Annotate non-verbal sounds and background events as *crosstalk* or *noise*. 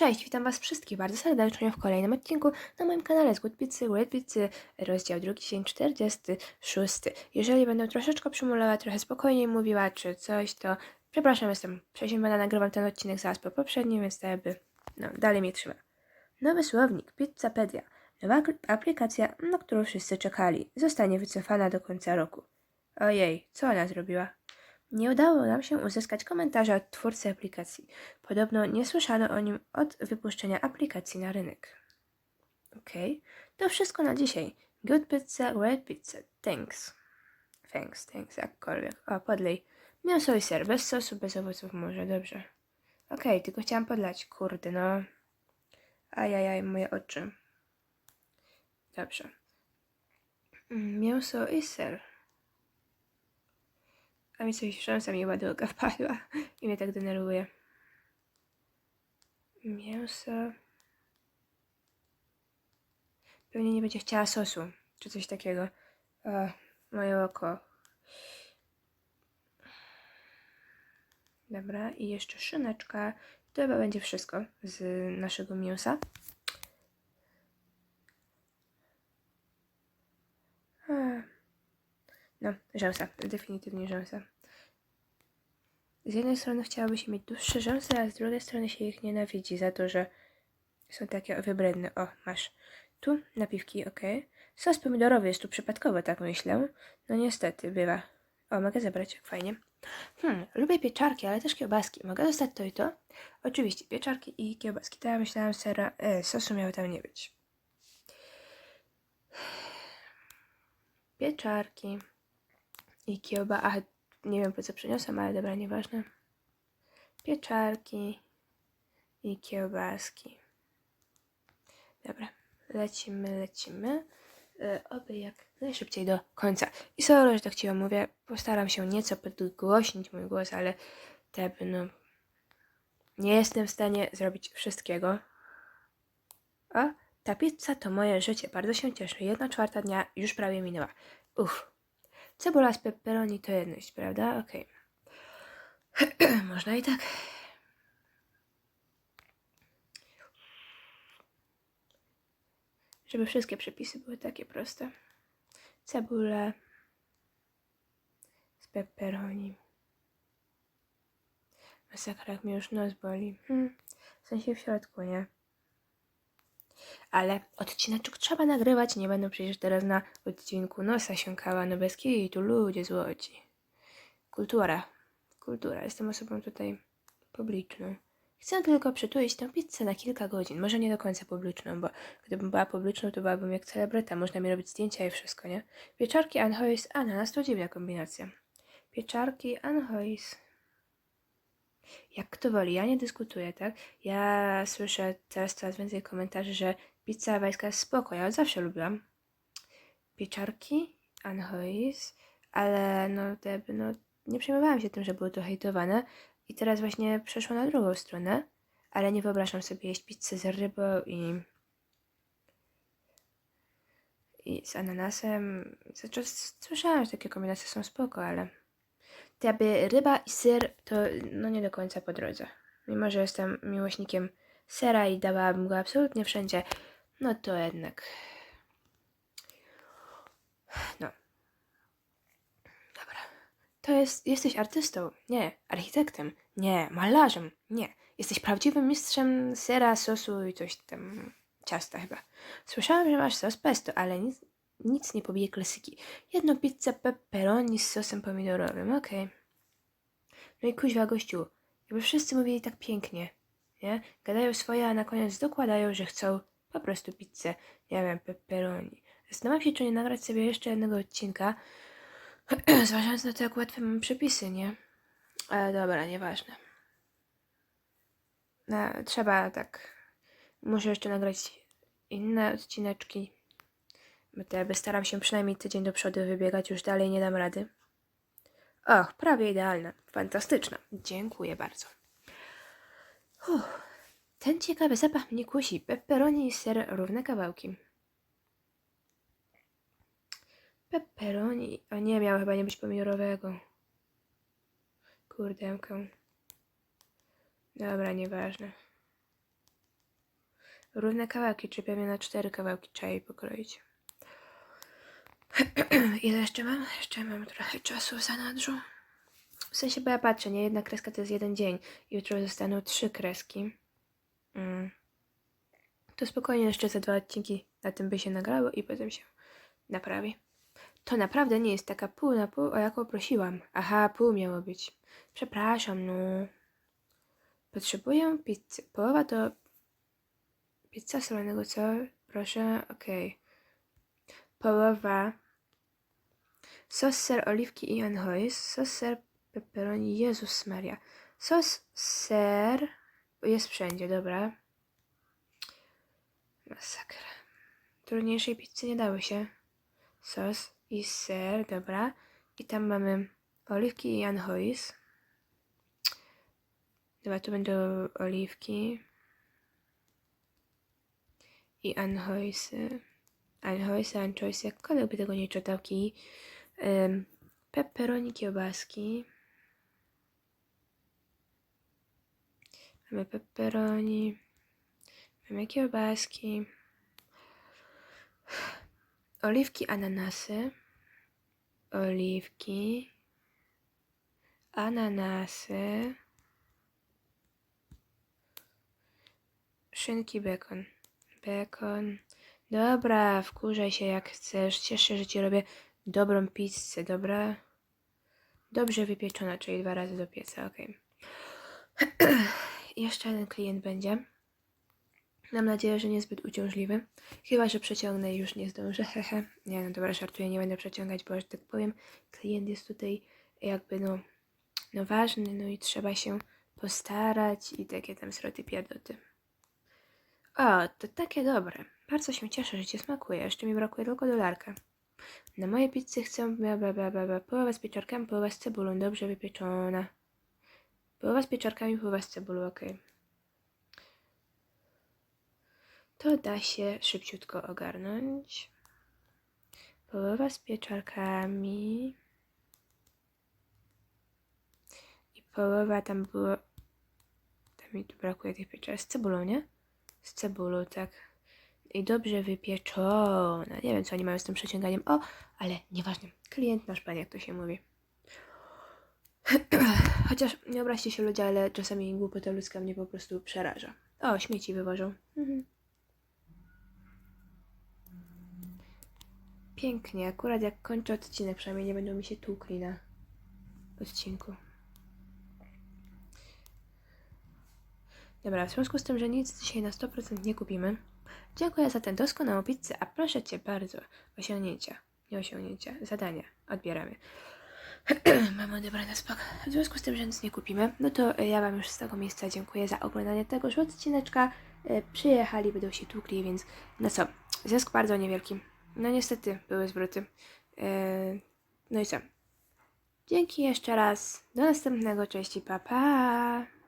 Cześć, witam Was wszystkich bardzo serdecznie w kolejnym odcinku na moim kanale z Good Pizzy, Great Pizzy, rozdział drugi, dzień 46. Jeżeli będę troszeczkę przymulała, trochę spokojniej mówiła czy coś, to przepraszam, jestem przeziębiona, nagrywam ten odcinek zaraz po poprzednim, więc jakby, no, dalej mnie trzyma. Nowy słownik, Pizzapedia. Nowa aplikacja, na którą wszyscy czekali, zostanie wycofana do końca roku. Ojej, co ona zrobiła? Nie udało nam się uzyskać komentarza od twórcy aplikacji. Podobno nie słyszano o nim od wypuszczenia aplikacji na rynek. Okej, to wszystko na dzisiaj. Good pizza, great pizza. Thanks. Thanks, thanks, jakkolwiek. O, podlej. Mięso i ser, bez sosu, bez owoców może, dobrze. Okej, tylko chciałam podlać, kurde, no. Ajajaj, moje oczy. Dobrze. Mm, Mięso i ser. A mi coś szansa mi ładoga wpadła i mnie tak denerwuje. Mięso. Pewnie nie będzie chciała sosu, czy coś takiego. O, moje oko. Dobra, i jeszcze szyneczka. To chyba będzie wszystko z naszego mięsa. A. No, rzęsa, definitywnie rzęsa. Z jednej strony chciałoby się mieć dłuższe rzęsy, a z drugiej strony się ich nienawidzi za to, że są takie wybredne. O, masz. Tu napiwki, ok. Sos pomidorowy jest tu przypadkowo, tak myślę. No niestety, bywa. O, mogę zabrać, fajnie. Hmm, lubię pieczarki, ale też kiełbaski. Mogę dostać to i to? Oczywiście, pieczarki i kiełbaski. To ja myślałam, sera, e, sosu miało tam nie być. *sighs* Pieczarki i kiełba. Ach, nie wiem po co przyniosłam, ale dobra, nieważne. Pieczarki i kiełbaski. Dobra, lecimy, lecimy. E, oby jak najszybciej do końca. I sorry, że tak ci mówię. Postaram się nieco podgłośnić mój głos, ale te, no, nie jestem w stanie zrobić wszystkiego. O, ta pizza to moje życie. Bardzo się cieszę. Jedna czwarta dnia już prawie minęła. Uff. Cebula z pepperoni to jedność, prawda? Okej. *clears throat* Można i tak. Żeby wszystkie przepisy były takie proste. Cebulę z pepperoni. Masakra, jak mnie już nos boli. Hmm. W sensie w środku, nie? Ale odcineczek trzeba nagrywać, nie będę przecież teraz na odcinku nosa siąkała, bez kij, tu ludzie złoci. Kultura, kultura, jestem osobą tutaj publiczną. Chcę tylko przytulić tę pizzę na kilka godzin, może nie do końca publiczną, bo gdybym była publiczną, to byłabym jak celebryta, można mi robić zdjęcia i wszystko, nie? Pieczarki Anchois ananas to dziwna kombinacja. Pieczarki Anchois. Jak kto woli, ja nie dyskutuję, tak? Ja słyszę teraz coraz więcej komentarzy, że pizza hawajska jest spoko, ja zawsze lubiłam. Pieczarki, anchois, ale no, jakby, no nie przejmowałam się tym, że było to hejtowane i teraz właśnie przeszło na drugą stronę, ale nie wyobrażam sobie jeść pizzę z rybą i i z ananasem. Znaczy, słyszałam, że takie kombinacje są spoko, ale to jakby ryba i ser to no nie do końca po drodze. Mimo, że jestem miłośnikiem sera i dawałabym go absolutnie wszędzie, no to jednak. No. Dobra. To jest. Jesteś artystą? Nie. Architektem? Nie. Malarzem? Nie. Jesteś prawdziwym mistrzem sera, sosu i coś tam. Ciasta chyba. Słyszałam, że masz sos pesto, ale nic, nic nie pobije klasyki. Jedną pizzę pepperoni z sosem pomidorowym, okej. No i kuźwa gościu, jakby wszyscy mówili tak pięknie, nie? Gadają swoje, a na koniec dokładają, że chcą po prostu pizzę, nie wiem, pepperoni. Zastanawiam się, czy nie nagrać sobie jeszcze jednego odcinka, *clears throat* zważając na to, jak łatwe mam przepisy, nie? Ale dobra, nieważne. No, trzeba tak, muszę jeszcze nagrać inne odcineczki, jakby staram się przynajmniej tydzień do przodu wybiegać, już dalej nie dam rady. Och, prawie idealna. Fantastyczna. Dziękuję bardzo. Uff, ten ciekawy zapach mnie kusi. Pepperoni i ser równe kawałki. Pepperoni. A nie, miało chyba nie być pomidorowego. Kurdełkę. Dobra, nieważne. równe kawałki, czy pewnie na cztery kawałki trzeba jej pokroić. *clears throat* Ile jeszcze mam? Jeszcze mam trochę czasu w zanadrzu. W sensie, bo ja patrzę, nie? Jedna kreska to jest jeden dzień. Jutro zostaną trzy kreski. Mm. To spokojnie jeszcze za dwa odcinki na tym by się nagrało i potem się naprawi. To naprawdę nie jest taka pół na pół, o jaką prosiłam. Aha, pół miało być. Przepraszam, no. Potrzebuję pizzy. Połowa to pizza solonego, co? Proszę, okej. Połowa sos, ser, oliwki i anchois. Sos, ser, pepperoni. Jezus Maria. Sos, ser jest wszędzie, dobra. Masakra. Trudniejszej pizzy nie dało się. Sos i ser, dobra. I tam mamy oliwki i anchois. Dobra, tu będą oliwki i anchoisy. Anchoisy, anchoisy, jakkolwiek by tego nie czytał. Ki. Pepperoni, kiełbaski. Mamy pepperoni. Mamy kiełbaski. Oliwki, ananasy. Oliwki. Ananasy. Szynki, bekon. Bekon. Dobra, wkurzaj się jak chcesz. Ciesz się, że ci robię dobrą pizzę, dobra? Dobrze wypieczona, czyli dwa razy do pieca, okej. *clears throat* Jeszcze jeden klient będzie. Mam nadzieję, że niezbyt uciążliwy. Chyba, że przeciągnę i już nie zdążę. *laughs* Hehe. Nie no, dobra, żartuję, nie będę przeciągać, bo że tak powiem, klient jest tutaj jakby no, no ważny, no i trzeba się postarać i takie tam sroty pierdoty. O, to takie dobre. Bardzo się cieszę, że Ci smakuje. Jeszcze mi brakuje tylko dolarka. Na moje pizzy chcę bla, bla, bla, bla, połowa z pieczarkami, połowa z cebulą, dobrze wypieczona. Połowa z pieczarkami, połowa z cebulą, okej. To da się szybciutko ogarnąć. Połowa z pieczarkami. I połowa tam było... Tam mi tu brakuje tych pieczarek. Z cebulą, nie? Z cebulą, tak. I dobrze wypieczona. Nie wiem, co oni mają z tym przeciąganiem. O, ale nieważne. Klient nasz pan, jak to się mówi. *clears throat* Chociaż nie obraźcie się ludzie, ale czasami głupota ludzka mnie po prostu przeraża. O, śmieci wywożą. Mhm. Pięknie. Akurat jak kończę odcinek, przynajmniej nie będą mi się tłukli na odcinku. Dobra, w związku z tym, że nic dzisiaj na 100% nie kupimy, dziękuję za tę doskonałą pizzę, a proszę Cię bardzo, osiągnięcia, nie osiągnięcia, zadania, odbieramy. *clears throat* Mamy odebrane spok. W związku z tym, że nic nie kupimy, no to e, ja Wam już z tego miejsca dziękuję za oglądanie tegoż odcineczka. E, Przyjechali, będą się tłukli, więc no co, zysk bardzo niewielki. No niestety, były zwroty. E, No i co? Dzięki jeszcze raz. Do następnego. Cześć i pa, pa.